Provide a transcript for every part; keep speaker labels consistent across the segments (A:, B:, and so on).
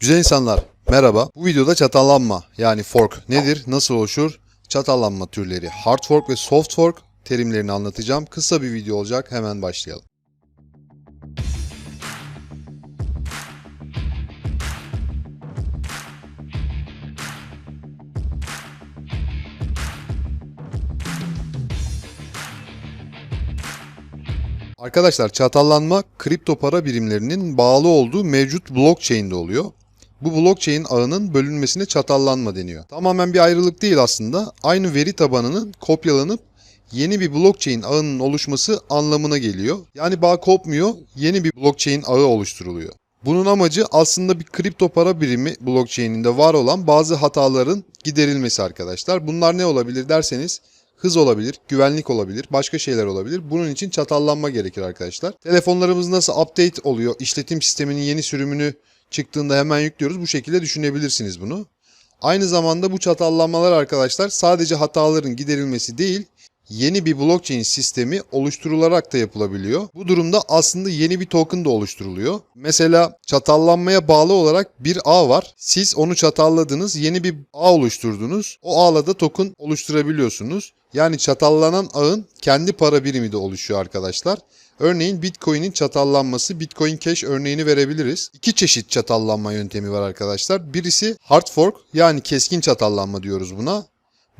A: Güzel insanlar, merhaba. Bu videoda çatallanma yani fork nedir, nasıl oluşur, çatallanma türleri, hard fork ve soft fork terimlerini anlatacağım. Kısa bir video olacak, hemen başlayalım. Arkadaşlar çatallanma kripto para birimlerinin bağlı olduğu mevcut blockchain'de oluyor. Bu blockchain ağının bölünmesine çatallanma deniyor. Tamamen bir ayrılık değil aslında. Aynı veri tabanının kopyalanıp yeni bir blockchain ağının oluşması anlamına geliyor. Yani bağ kopmuyor, yeni bir blockchain ağı oluşturuluyor. Bunun amacı aslında bir kripto para birimi blockchain'inde var olan bazı hataların giderilmesi arkadaşlar. Bunlar ne olabilir derseniz hız olabilir, güvenlik olabilir, başka şeyler olabilir. Bunun için çatallanma gerekir arkadaşlar. Telefonlarımız nasıl update oluyor, işletim sisteminin yeni sürümünü çıktığında hemen yüklüyoruz. Bu şekilde düşünebilirsiniz bunu. Aynı zamanda bu çatallanmalar arkadaşlar sadece hataların giderilmesi değil, yeni bir blockchain sistemi oluşturularak da yapılabiliyor. Bu durumda aslında yeni bir token da oluşturuluyor. Mesela çatallanmaya bağlı olarak bir ağ var. Siz onu çatalladınız, yeni bir ağ oluşturdunuz. O ağla da token oluşturabiliyorsunuz. Yani çatallanan ağın kendi para birimi de oluşuyor arkadaşlar. Örneğin Bitcoin'in çatallanması, Bitcoin Cash örneğini verebiliriz. İki çeşit çatallanma yöntemi var arkadaşlar. Birisi hard fork yani keskin çatallanma diyoruz buna.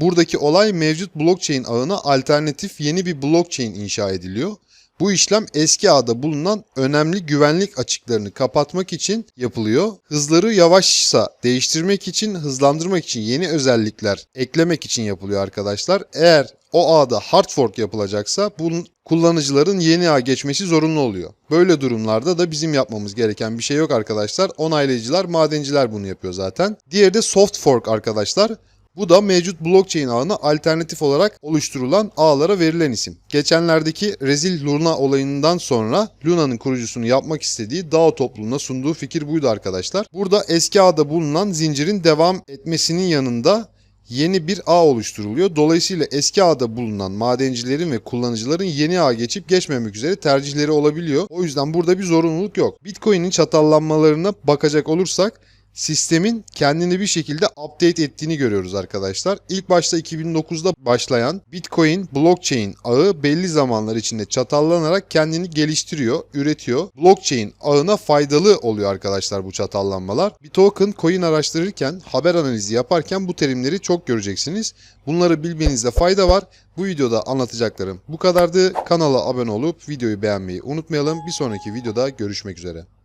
A: Buradaki olay mevcut blockchain ağına alternatif yeni bir blockchain inşa ediliyor. Bu işlem eski ağda bulunan önemli güvenlik açıklarını kapatmak için yapılıyor. Hızları yavaşsa değiştirmek için, hızlandırmak için yeni özellikler eklemek için yapılıyor arkadaşlar. Eğer o ağda hard fork yapılacaksa bunun kullanıcıların yeni ağa geçmesi zorunlu oluyor. Böyle durumlarda da bizim yapmamız gereken bir şey yok arkadaşlar. Onaylayıcılar, madenciler bunu yapıyor zaten. Diğeri de soft fork arkadaşlar. Bu da mevcut blockchain ağına alternatif olarak oluşturulan ağlara verilen isim. Geçenlerdeki rezil Luna olayından sonra Luna'nın kurucusunu yapmak istediği DAO topluluğuna sunduğu fikir buydu arkadaşlar. Burada eski ağda bulunan zincirin devam etmesinin yanında yeni bir ağ oluşturuluyor. Dolayısıyla eski ağda bulunan madencilerin ve kullanıcıların yeni ağa geçip geçmemek üzere tercihleri olabiliyor. O yüzden burada bir zorunluluk yok. Bitcoin'in çatallanmalarına bakacak olursak sistemin kendini bir şekilde update ettiğini görüyoruz arkadaşlar. İlk başta 2009'da başlayan Bitcoin blockchain ağı belli zamanlar içinde çatallanarak kendini geliştiriyor, üretiyor. Blockchain ağına faydalı oluyor arkadaşlar bu çatallanmalar. Bir token coin araştırırken, haber analizi yaparken bu terimleri çok göreceksiniz. Bunları bilmenizde fayda var. Bu videoda anlatacaklarım bu kadardı. Kanala abone olup videoyu beğenmeyi unutmayalım. Bir sonraki videoda görüşmek üzere.